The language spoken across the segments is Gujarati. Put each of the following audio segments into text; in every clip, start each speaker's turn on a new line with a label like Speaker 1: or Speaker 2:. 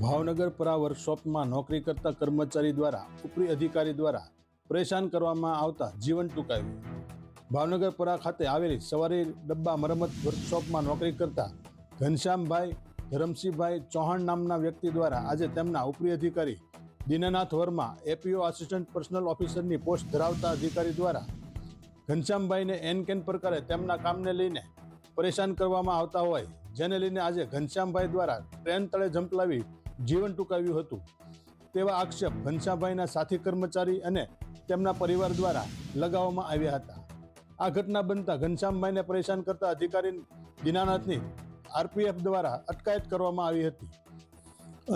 Speaker 1: ભાવનગર વર્કશોપમાં નોકરી કરતા કર્મચારી દ્વારા, ઉપરી અધિકારી દ્વારા પરેશાન કરવામાં આવતા જીવન ટૂંકાવ્યું. ભાવનગર ખાતે આવેલી સવારી ડબ્બા મરમત વર્કશોપમાં નોકરી કરતા ઘનશ્યામભાઈ, ધરમસિંહભાઈ ચૌહાણ નામના વ્યક્તિ દ્વારા આજે તેમના ઉપરી અધિકારી Dinanath Verma, APO assistant personal ઓફિસરની post ધરાવતા અધિકારી દ્વારા ઘનશ્યામભાઈને એન કેન પ્રકારે તેમના કામને લઈને પરેશાન કરવામાં આવતા હોય. જેને લઈને આજે ઘનશ્યામભાઈ દ્વારા ટ્રેન તળે ઝંપલાવી જીવન ટૂંકાવ્યું હતું. તેવા આક્ષેપ ઘનશ્યામભાઈના સાથી કર્મચારી અને તેમના પરિવાર દ્વારા લગાવવામાં આવ્યા હતા. આ ઘટના બનતા ઘનશ્યામભાઈને પરેશાન કરતા અધિકારી દિનાનાથની આરપીએફ દ્વારા અટકાયત કરવામાં આવી હતી.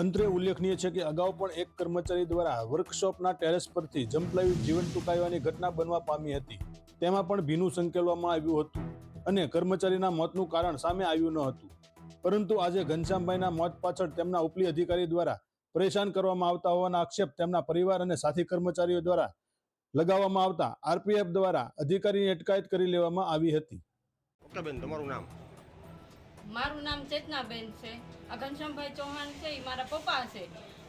Speaker 1: અંતરે ઉલ્લેખનીય છે કે અગાઉ પણ એક કર્મચારી દ્વારા વર્કશોપના ટેરેસ પરથી જંપલાવી જીવન ટૂંકાવવાની ઘટના બનવા પામી હતી. તેમાં પણ ભીનું સંકેલવામાં આવ્યું હતું અને કર્મચારીના મોતનું કારણ સામે આવ્યું ન હતું. પરંતુ આજે ઘનશ્યામભાઈના મોત પાછળ તેમના ઉપલી અધિકારી દ્વારા પરેશાન કરવામાં આવતા હોવાના આક્ષેપ તેમના પરિવાર અને સાથી કર્મચારીઓ દ્વારા લગાવવામાં આવતા આરપીએફ દ્વારા અધિકારીની અટકાયત કરી લેવામાં આવી હતી.
Speaker 2: ઓકે બેન તમારું નામ?
Speaker 3: મારું નામ ચેતનાબેન છે. આ ઘનશ્યામભાઈ ચૌહાણ છે એ મારા પપ્પા છે.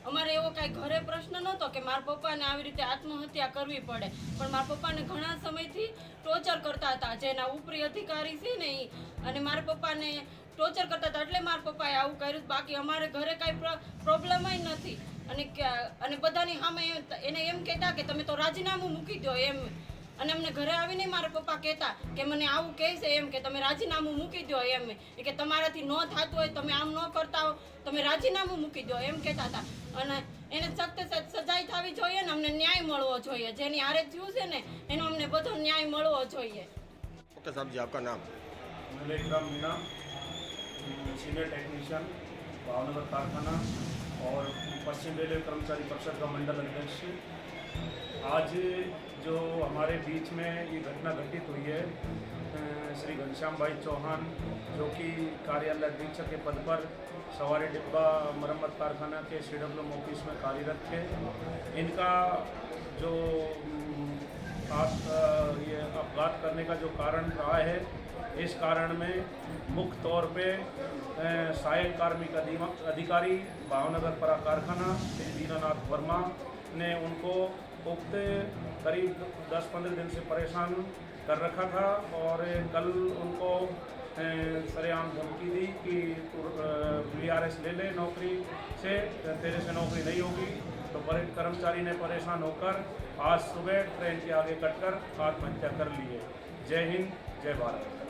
Speaker 3: અમારે એવો કાંઈ ઘરે પ્રશ્ન નહોતો કે મારા પપ્પાને આવી રીતે આત્મહત્યા કરવી પડે. પણ મારા પપ્પાને ઘણા સમયથી ટોર્ચર કરતા હતા. જેના ઉપરી અધિકારી છે ને એ અને મારા પપ્પાને ટોર્ચર કરતા હતા એટલે મારા પપ્પાએ આવું કર્યું. બાકી અમારે ઘરે કાંઈ પ્રોબ્લેમ નથી. અને અને બધાની સામે એને એમ કહેતા કે તમે તો રાજીનામું મૂકી દો એમ. અને અમને ઘરે આવીને મારા પપ્પા કહેતા કે મને આવું કહે છે એમ કે તમે રાજીનામું મૂકી દો એમ. કે તમારાથી ન થતું હોય તમે આમ ન કરતા હો તમે રાજીનામું મૂકી દો એમ કહેતા હતા. અને એને સખત સજાય થવી જોઈએ ને અમને ન્યાય મળવો જોઈએ. જેની હારે થયું છે ને એનો અમને બધો ન્યાય મળવો જોઈએ.
Speaker 2: ઓકે સાહેબજી
Speaker 4: આપકા નામ? सीनियर टेक्नीशियन भावनगर कारखाना और पश्चिम रेलवे कर्मचारी परिषद का मंडल अध्यक्ष। आज जो हमारे बीच में ये घटना घटित हुई है श्री घनश्याम भाई चौहान, जो कि कार्यालय अधीक्षक के पद पर सवारी डिब्बा मरम्मत कारखाना के सी ऑफ़िस में कार्यरत थे। इनका जो अ, ये अपघात करने का जो कारण रहा है इस कारण में मुख्य तौर पे सहायक कार्मिक अधिकारी भावनगर परा कारखाना श्री दीनानाथ वर्मा ने उनको उक्त करीब 10-15 दिन से परेशान कर रखा था और कल उनको सरेआम धमकी दी कि वी आर एस ले ले नौकरी से तेरे से नौकरी नहीं होगी। तो पर कर्मचारी ने परेशान होकर आज सुबह ट्रेन के आगे कटकर आत्महत्या कर ली है जय हिंद जय भारत